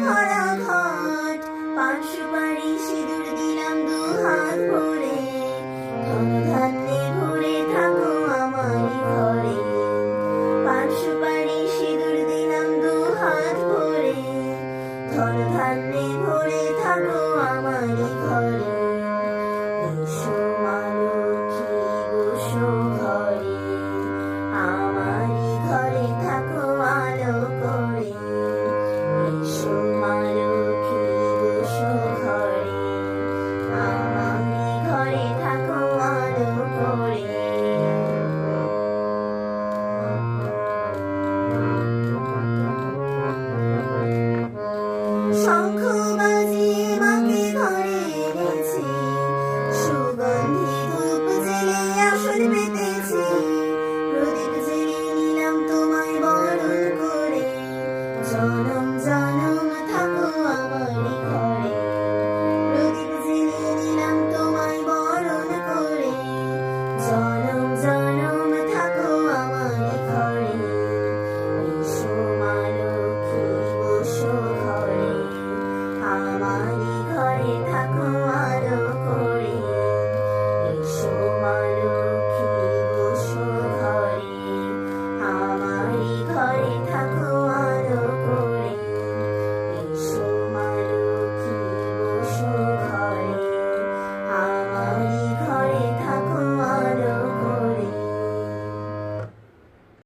ভরা ঘট পান সিঁদুর দিলাম দু হাত ভরে। ধনধান্যে ভরে থাকো আমার ঘরে। পান সুপারি সিঁদুর দিলাম দু হাত ভরে। ধনধান্যে ভরে থাকো আমার ঘরে। ঈশ্বর প্রদীপ জেগে নিলাম তোমায় বরণ করে। জনম জানা 可以看。